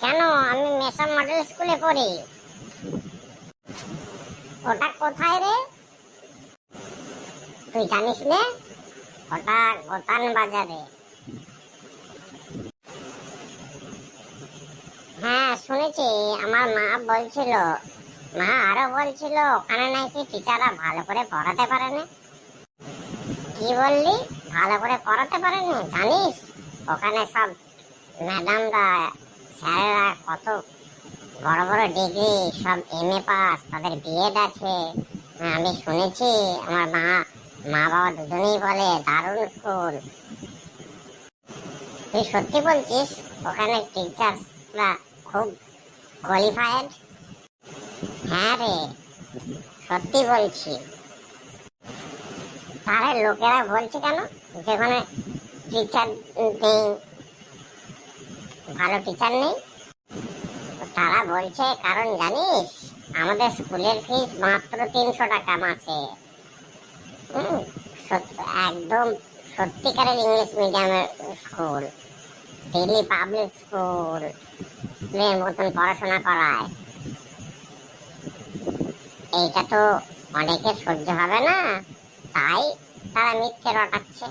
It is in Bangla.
কেন? আমি মডেল স্কুলে পড়ি। ওটা কোথায় রে? তুই জানিস ওটা গোতান বাজারে। হ্যাঁ শুনেছি। আমার মা বলছিল, মা আরও বলছিল, ওখানে নাকি টিচাররা ভালো করে পড়াতে পারে না। কি বললি? ভালো করে পড়াতে পারে না জানিস ওখানে সব ম্যাডামরা স্যারেরা কত বড় বড় ডিগ্রি সব এম এ পাস তাদের বিএড আছে। হ্যাঁ, আমি শুনেছি আমার মা মা বাবা দুজনেই বলে দারুণ স্কুল। তুই সত্যি বলছিস ওখানে টিচার্সরা খুব কোয়ালিফাইড হ্যাঁ রে সত্যি বলছি। তাহলে লোকেরা বলছে কেন? যেখানে টিচার নেই, ভালো টিচার নেই, তারা বলছে, কারণ জানিস, আমাদের স্কুলের ফিস মাত্র তিনশো টাকা মাসে। একদম সত্যিকারের ইংলিশ মিডিয়ামের স্কুল দিল্লি পাবলিক স্কুলের মতন পড়াশোনা করায়। এইটা তো অনেকে সহ্য হবে না। তাই তারা মিথ্যে রটাচ্ছে।